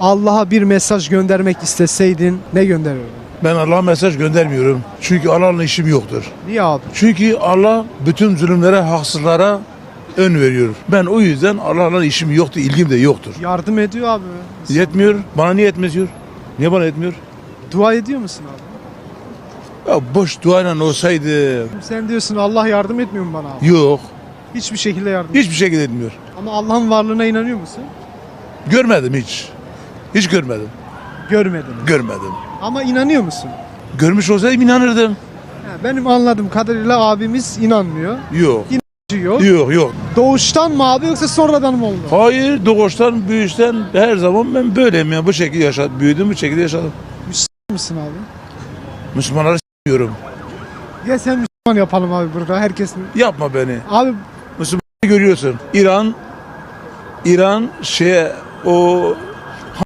Allah'a bir mesaj göndermek isteseydin ne gönderirdin? Ben Allah'a mesaj göndermiyorum. Çünkü Allah'la işim yoktur. Niye abi? Çünkü Allah bütün zulümlere, haksızlara ön veriyor. Ben o yüzden Allah'la işim yoktu, ilgim de yoktur. Yardım ediyor abi. Yetmiyor. Bana niye etmiyor? Niye bana etmiyor? Dua ediyor musun abi? Ya boş duayla olsaydı Sen diyorsun Allah yardım etmiyor mu bana abi? yok. Hiçbir şekilde yardım Hiçbir şekilde etmiyor. Ama Allah'ın varlığına inanıyor musun? Görmedim hiç. Hiç görmedim. Görmedin. Görmedim. Ama inanıyor musun? Görmüş olsaydım inanırdım. Ha, benim anladığım kadarıyla abimiz inanmıyor. Yok. Diyor. Yok yok. Doğuştan mı abi yoksa sonradan mı oldu? Hayır doğuştan büyüşten her zaman ben böyleyim ya. Bu şekilde yaşadım. Büyüdüm bu şekilde yaşadım. mısın abi? Müslümanları s**iyorum. Ya sen Müslüman yapalım abi burada herkesin. Yapma beni. Abi görüyorsun. İran İran şey o